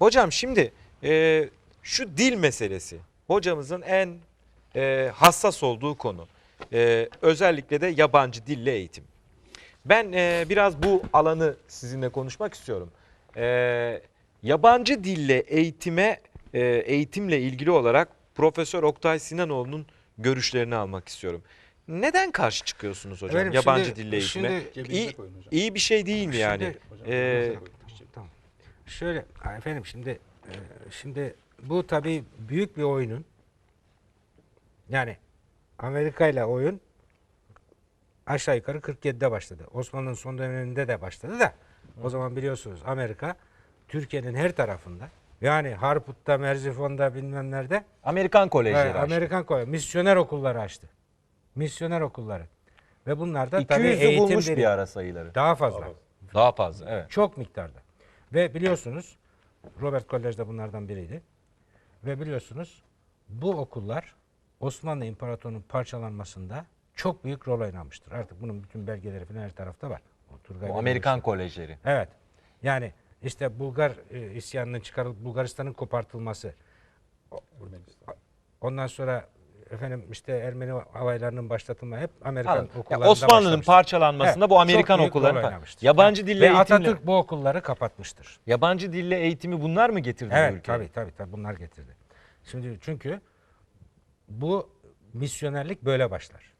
Hocam şimdi e, şu dil meselesi hocamızın en e, hassas olduğu konu. E, özellikle de yabancı dille eğitim. Ben e, biraz bu alanı sizinle konuşmak istiyorum. E, yabancı dille eğitime e, eğitimle ilgili olarak Profesör Oktay Sinanoğlu'nun görüşlerini almak istiyorum. Neden karşı çıkıyorsunuz hocam Efendim, yabancı şimdi- dille eğitime? şimdi- iyi, iyi bir şey değil mi yani? Hocam, Ee. Şöyle efendim şimdi e, şimdi bu tabii büyük bir oyunun yani Amerika ile oyun aşağı yukarı 47'de başladı. Osmanlı'nın son döneminde de başladı da o zaman biliyorsunuz Amerika Türkiye'nin her tarafında yani Harput'ta, Merzifon'da bilmem nerede Amerikan kolejleri e, açtı. Amerikan koy misyoner okulları açtı. Misyoner okulları. Ve bunlar da tabii 200'ü eğitim bulmuş bir ara sayıları. daha fazla. Daha fazla evet. Çok miktarda. Ve biliyorsunuz Robert College de bunlardan biriydi. Ve biliyorsunuz bu okullar Osmanlı İmparatorluğu'nun parçalanmasında çok büyük rol oynamıştır. Artık bunun bütün belgeleri falan her tarafta var. O Turgay Bu Amerikan kolejleri. Evet. Yani işte Bulgar e, isyanının çıkarılıp Bulgaristan'ın kopartılması. Ondan sonra efendim işte Ermeni havaylarının başlatılma hep Amerikan Anladım. Okullarında Osmanlı'nın başlamıştır. parçalanmasında Evet, bu Amerikan okulları oynamıştır. Yabancı dille Ve eğitimle Atatürk bu okulları kapatmıştır. yabancı dille eğitimi bunlar mı getirdi bu Evet ülkeye? tabii tabii tabii bunlar getirdi. Şimdi çünkü bu misyonerlik böyle başlar.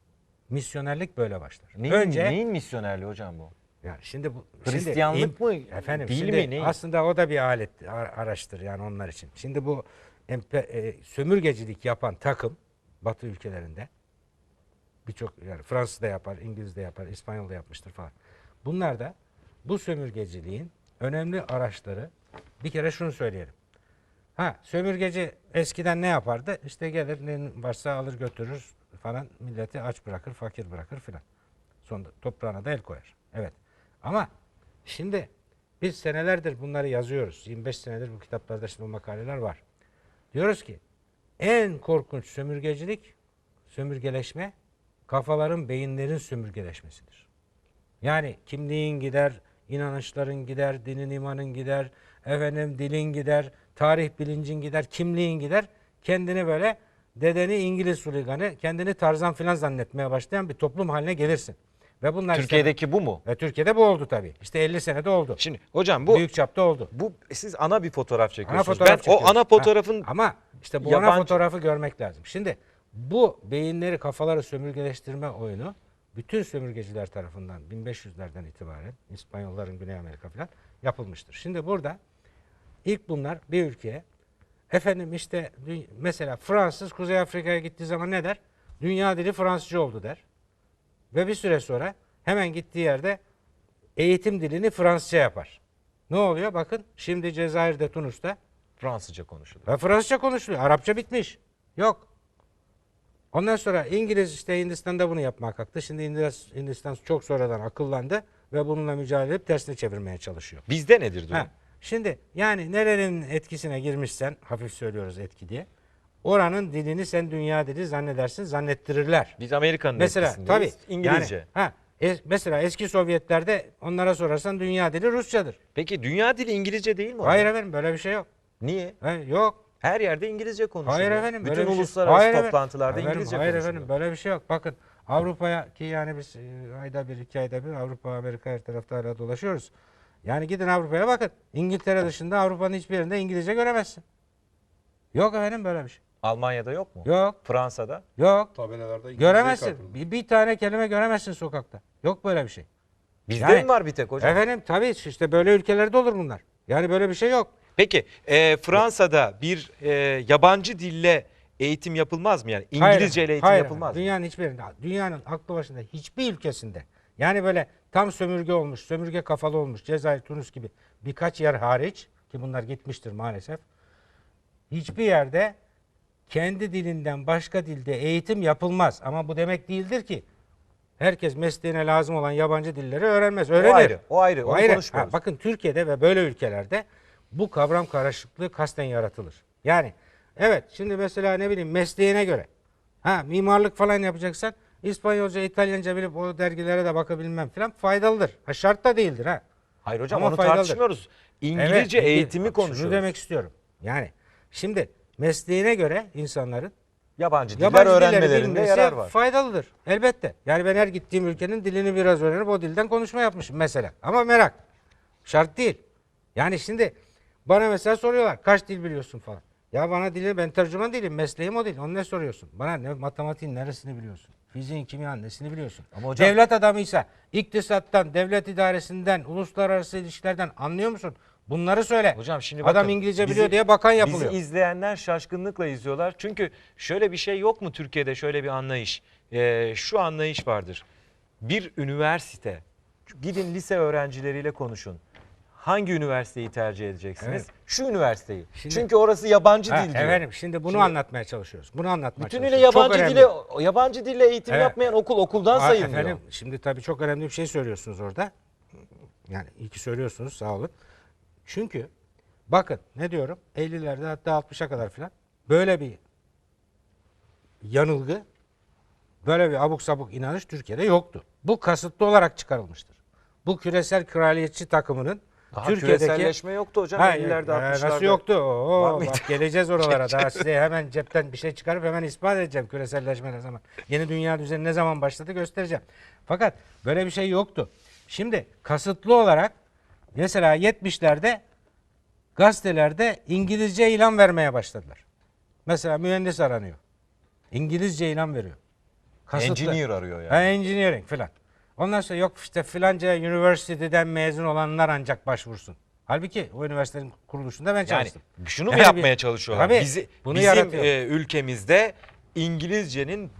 Misyonerlik böyle başlar. Neyin, Önce neyin misyonerliği hocam bu? yani şimdi bu Hristiyanlık şimdi, mı? Efendim Dil şimdi mi? Ne? aslında o da bir alet ar- araçtır yani onlar için. Şimdi bu empe, e, sömürgecilik yapan takım Batı ülkelerinde birçok yani Fransız da yapar, İngiliz de yapar, İspanyol da yapmıştır falan. Bunlar da bu sömürgeciliğin önemli araçları bir kere şunu söyleyelim. Ha sömürgeci eskiden ne yapardı? İşte gelir ne varsa alır götürür falan milleti aç bırakır, fakir bırakır filan. Sonra toprağına da el koyar. Evet. Ama şimdi biz senelerdir bunları yazıyoruz. 25 senedir bu kitaplarda şimdi bu makaleler var. Diyoruz ki en korkunç sömürgecilik, sömürgeleşme kafaların, beyinlerin sömürgeleşmesidir. Yani kimliğin gider, inanışların gider, dinin imanın gider, efendim dilin gider, tarih bilincin gider, kimliğin gider. Kendini böyle dedeni İngiliz huliganı, kendini Tarzan filan zannetmeye başlayan bir toplum haline gelirsin. Ve bunlar işte- Türkiye'deki bu mu? ve Türkiye'de bu oldu tabii. İşte 50 senede oldu. Şimdi hocam bu Büyük çapta oldu. bu siz ana bir fotoğraf Ana çekiyorsunuz. fotoğraf ben o ana Ha, fotoğrafın ama işte bu ana yabancı- fotoğrafı görmek lazım. Şimdi bu beyinleri kafaları sömürgeleştirme oyunu bütün sömürgeciler tarafından 1500'lerden itibaren İspanyolların Güney Amerika falan yapılmıştır. Şimdi burada ilk bunlar bir ülkeye efendim işte mesela Fransız Kuzey Afrika'ya gittiği zaman ne der? Dünya dili Fransızca oldu der. Ve bir süre sonra hemen gittiği yerde eğitim dilini Fransızca yapar. Ne oluyor? Bakın şimdi Cezayir'de, Tunus'ta Fransızca konuşuluyor. ve Fransızca konuşuluyor. Arapça bitmiş. Yok. Ondan sonra İngiliz işte Hindistan'da bunu yapmaya kalktı. Şimdi Hindistan, çok sonradan akıllandı ve bununla mücadele edip tersine çevirmeye çalışıyor. Bizde nedir durum? Ha, şimdi yani nerenin etkisine girmişsen, hafif söylüyoruz etki diye, oranın dilini sen dünya dili zannedersin, zannettirirler. Biz Amerika'nın Mesela tabii İngilizce. Yani, ha, es- mesela eski Sovyetlerde onlara sorarsan dünya dili Rusçadır. Peki dünya dili İngilizce değil mi? Hayır efendim böyle bir şey yok. Niye? Ha, yok. Her yerde İngilizce konuşuluyor. Hayır efendim. Bütün böyle şey- uluslararası Hayır efendim. toplantılarda Efendim, İngilizce Hayır konuşuluyor. efendim böyle bir şey yok. Bakın Avrupa'ya ki yani biz e, ayda bir iki ayda bir Avrupa Amerika her tarafta hala dolaşıyoruz. Yani gidin Avrupa'ya bakın. İngiltere dışında Avrupa'nın hiçbir yerinde İngilizce göremezsin. Yok efendim böyle bir şey. Almanya'da yok mu? Yok. Fransa'da? Yok. Tabelalarda İngilizce Göremezsin. Bir, bir tane kelime göremezsin sokakta. Yok böyle bir şey. Bizde Yani- mi var bir tek hocam? Efendim tabii işte böyle ülkelerde olur bunlar. Yani böyle bir şey yok. Peki e, Fransa'da bir e, yabancı dille eğitim yapılmaz mı yani? İngilizce ile eğitim hayır, yapılmaz mı? Dünyanın hiçbir yerinde, dünyanın aklı başında hiçbir ülkesinde yani böyle tam sömürge olmuş, sömürge kafalı olmuş Cezayir, Tunus gibi birkaç yer hariç ki bunlar gitmiştir maalesef. Hiçbir yerde kendi dilinden başka dilde eğitim yapılmaz. Ama bu demek değildir ki herkes mesleğine lazım olan yabancı dilleri öğrenmez. Öğrenir. O ayrı, o ayrı. Onu konuşmuyoruz. Ha, bakın Türkiye'de ve böyle ülkelerde bu kavram karışıklığı kasten yaratılır. Yani evet şimdi mesela ne bileyim mesleğine göre ha mimarlık falan yapacaksan İspanyolca, İtalyanca bilip o dergilere de bakabilmem falan faydalıdır. Ha şart da değildir ha. Hayır hocam Ama onu faydalıdır. tartışmıyoruz. İngilizce Evet, eğitimi bak konuşuyoruz. Şunu demek istiyorum. Yani şimdi mesleğine göre insanların Yabancı diller yabancı öğrenmelerinde yarar var. faydalıdır. Elbette. Yani ben her gittiğim ülkenin dilini biraz öğrenip o dilden konuşma yapmışım mesela. Ama merak. Şart değil. Yani şimdi bana mesela soruyorlar kaç dil biliyorsun falan. Ya bana dili ben tercüman değilim. Mesleğim o değil. Onu ne soruyorsun? Bana ne matematiğin neresini biliyorsun? Fiziğin, kimyanın nesini biliyorsun? Ama hocam- Devlet adamıysa iktisattan, devlet idaresinden, uluslararası ilişkilerden anlıyor musun? Bunları söyle. Hocam şimdi Adam bakın, İngilizce bizi- biliyor diye bakan yapılıyor. Bizi izleyenler şaşkınlıkla izliyorlar. Çünkü şöyle bir şey yok mu Türkiye'de şöyle bir anlayış? Ee, şu anlayış vardır. Bir üniversite, gidin lise öğrencileriyle konuşun. Hangi üniversiteyi tercih edeceksiniz? Evet. Şu üniversiteyi. Şimdi- Çünkü orası yabancı Ha, dil diyor. efendim şimdi bunu Şimdi- anlatmaya çalışıyoruz. Bunu anlatmaya Bütünüyle çalışıyoruz. Çok yabancı dile yabancı dille eğitim Evet. yapmayan okul okuldan Aa, sayılmıyor. Efendim şimdi tabii çok önemli bir şey söylüyorsunuz orada. Yani iyi ki söylüyorsunuz sağ olun. Çünkü bakın ne diyorum 50'lerde hatta 60'a kadar filan böyle bir yanılgı böyle bir abuk sabuk inanış Türkiye'de yoktu. Bu kasıtlı olarak çıkarılmıştır. Bu küresel kraliyetçi takımının Daha Türkiye'deki küreselleşme yoktu hocam Ha, 50'lerde e, 60'larda. Nasıl yoktu? Oo, bak geleceğiz oralara. Daha size hemen cepten bir şey çıkarıp hemen ispat edeceğim küreselleşme ne zaman. Yeni dünya düzeni ne zaman başladı göstereceğim. Fakat böyle bir şey yoktu. Şimdi kasıtlı olarak mesela 70'lerde gazetelerde İngilizce ilan vermeye başladılar. Mesela mühendis aranıyor. İngilizce ilan veriyor. Engineer arıyor yani. Ha, engineering filan. Ondan sonra yok işte filanca üniversiteden mezun olanlar ancak başvursun. Halbuki o üniversitenin kuruluşunda ben Yani çalıştım. şunu mu Yani yapmaya bir- çalışıyorlar? Tabii, Bizi, bunu bizim yaratıyor. e, ülkemizde İngilizcenin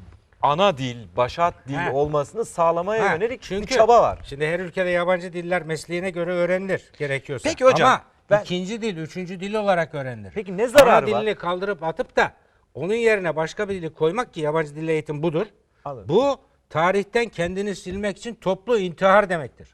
ana dil, başat dil Ha. olmasını sağlamaya Ha, yönelik çünkü bir çaba var. Şimdi her ülkede yabancı diller mesleğine göre öğrenilir gerekiyorsa. Peki hocam, Ama ben- ikinci dil, üçüncü dil olarak öğrenilir. Peki ne zararı Ana var? dilini kaldırıp atıp da onun yerine başka bir dili koymak ki yabancı dil eğitim budur. Anladım. Bu tarihten kendini silmek için toplu intihar demektir.